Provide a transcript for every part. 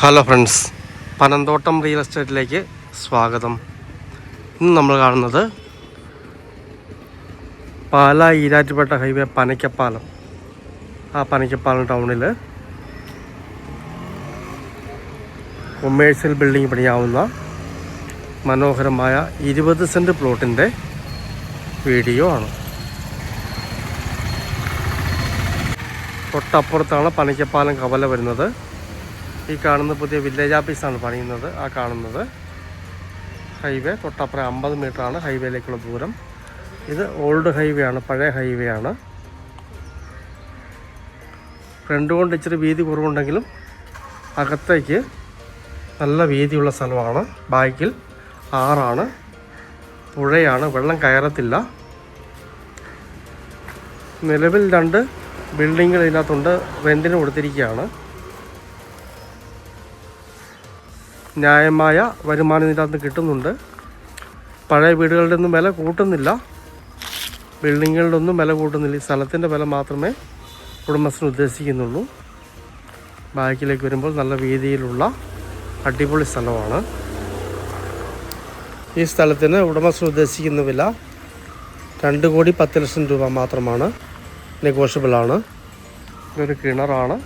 Hello friends Panamthottam real എസ്റ്റേറ്റിലേക്ക് സ്വാഗതം. ഇന്ന് നമ്മൾ കാണുന്നത് പാല ഈരാറ്റുപേട്ട ഹൈവേ പനയ്ക്കപ്പാലം. ആ പനയ്ക്കപ്പാലം ടൗണിൽ കൊമേഴ്സ്യൽ ബിൽഡിംഗ് പണിയാവുന്ന മനോഹരമായ ഇരുപത് സെന്റ് പ്ലോട്ടിന്റെ വീഡിയോ ആണ്. തൊട്ടപ്പുറത്താണ് പനയ്ക്കപ്പാലം കവല വരുന്നത്. ഈ കാണുന്ന പുതിയ വില്ലേജ് ഓഫീസാണ് പണിയുന്നത്. ആ കാണുന്നത് ഹൈവേ തൊട്ടപ്പുറം അമ്പത് ആണ് ഹൈവേയിലേക്കുള്ള ദൂരം. ഇത് ഓൾഡ് ഹൈവേ ആണ് പഴയ ഹൈവേ ആണ്. ഫ്രണ്ട് കൊണ്ട് ഇച്ചിരി വീതി കുറവുണ്ടെങ്കിലും അകത്തേക്ക് നല്ല വീതിയുള്ള സ്ഥലമാണ്. ബാക്കിൽ ആറാണ്. പുഴയാണ് വെള്ളം കയറത്തില്ല. നിലവിൽ രണ്ട് ബിൽഡിങ്ങുകൾ ഇതിനകത്തുണ്ട്. റെന്റിന് കൊടുത്തിരിക്കുകയാണ്. ന്യായമായ വരുമാനം ഇതിനകത്ത് കിട്ടുന്നുണ്ട്. പഴയ വീടുകളുടെ ഒന്നും വില കൂട്ടുന്നില്ല. ബിൽഡിങ്ങുകളുടെ ഒന്നും വില കൂട്ടുന്നില്ല. ഈ സ്ഥലത്തിന്റെ വില മാത്രമേ ഉടമസ്ഥൻ ഉദ്ദേശിക്കുന്നുള്ളൂ. ബാക്കിലേക്ക് വരുമ്പോൾ നല്ല വീതിയിലുള്ള അടിപൊളി സ്ഥലമാണ്. ഈ സ്ഥലത്തിന് ഉടമസ്ഥൻ ഉദ്ദേശിക്കുന്ന വില രണ്ട് കോടി പത്ത് ലക്ഷം രൂപ മാത്രമാണ്. നെഗോഷ്യബിളാണ്. ഇതൊരു കിണറാണ്.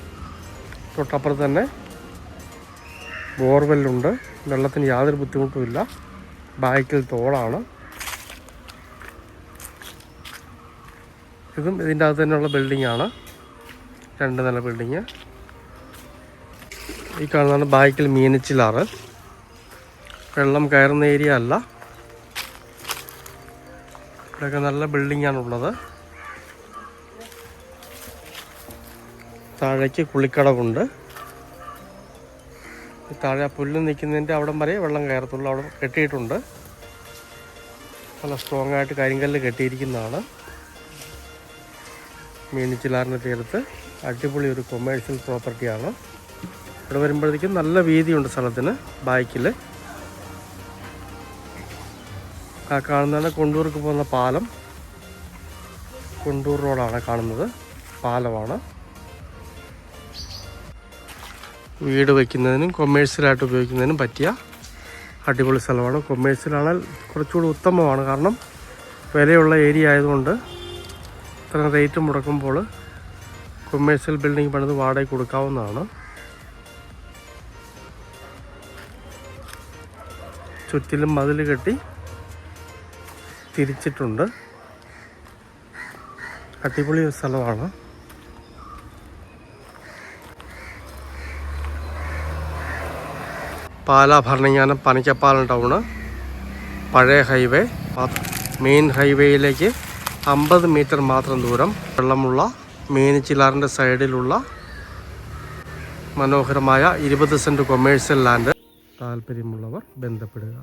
തൊട്ടപ്പുറത്ത് തന്നെ ബോർവെല്ലുണ്ട്. വെള്ളത്തിന് യാതൊരു ബുദ്ധിമുട്ടുമില്ല ബാക്കിൽ തോളാണ് ഇതും ഇതിന്റെ അകത്ത് തന്നെയുള്ള ബിൽഡിംഗ് ആണ്. രണ്ട് നില ബിൽഡിങ് ഈ കാണുന്നതാണ് ബാക്കിൽ മീനച്ചിലാറ് വെള്ളം കയറുന്ന ഏരിയ അല്ല. ഇവിടെയൊക്കെ നല്ല ബിൽഡിംഗ് ആണുള്ളത് താഴേക്ക് കുളിക്കടവുണ്ട്. താഴെ പുല്ല് നിൽക്കുന്നതിന്റെ അവിടം വരെ വെള്ളം കയറത്തുള്ളൂ. അവിടെ കെട്ടിയിട്ടുണ്ട്. നല്ല സ്ട്രോങ് ആയിട്ട് കരിങ്കല്ല് കെട്ടിയിരിക്കുന്നതാണ്. മീനിച്ചിലാറിന്റെ തീരത്ത് അടിപൊളി ഒരു കൊമേഴ്ഷ്യൽ പ്രോപ്പർട്ടിയാണ് ഇവിടെ വരുമ്പോഴത്തേക്കും നല്ല വീതിയുണ്ട് സ്ഥലത്തിന് ബൈക്കിൽ ആ കാണുന്നതാണ് കൊണ്ടൂർക്ക് പോകുന്ന പാലം. കൊണ്ടൂർ റോഡാണ് കാണുന്നത്. പാലമാണ്. വീട് വയ്ക്കുന്നതിനും കൊമേഴ്സ്യലായിട്ട് ഉപയോഗിക്കുന്നതിനും പറ്റിയ അടിപൊളി സ്ഥലമാണ്. കൊമേഴ്സ്യലാണെങ്കിൽ കുറച്ചുകൂടി ഉത്തമമാണ്. കാരണം വിലയുള്ള ഏരിയ ആയതുകൊണ്ട് ഇത്ര റേറ്റ് മുടക്കുമ്പോൾ കൊമേഴ്സ്യൽ ബിൽഡിംഗ് പണിത് വാടക കൊടുക്കാവുന്നതാണ്. ചുറ്റിലും മതിൽ കെട്ടി തിരിച്ചിട്ടുണ്ട്. അടിപൊളി സ്ഥലമാണ്. പാലാ ഭരണങ്ങാനം പനിക്കപ്പാലം ടൗണ്. പഴയ ഹൈവേ. മെയിൻ ഹൈവേയിലേക്ക് അമ്പത് മീറ്റർ മാത്രം ദൂരം. വെള്ളമുള്ള മീനച്ചിലാറിന്റെ സൈഡിലുള്ള മനോഹരമായ ഇരുപത് സെന്റ് കൊമേഴ്സ്യൽ ലാൻഡ്. താല്പര്യമുള്ളവർ ബന്ധപ്പെടുക.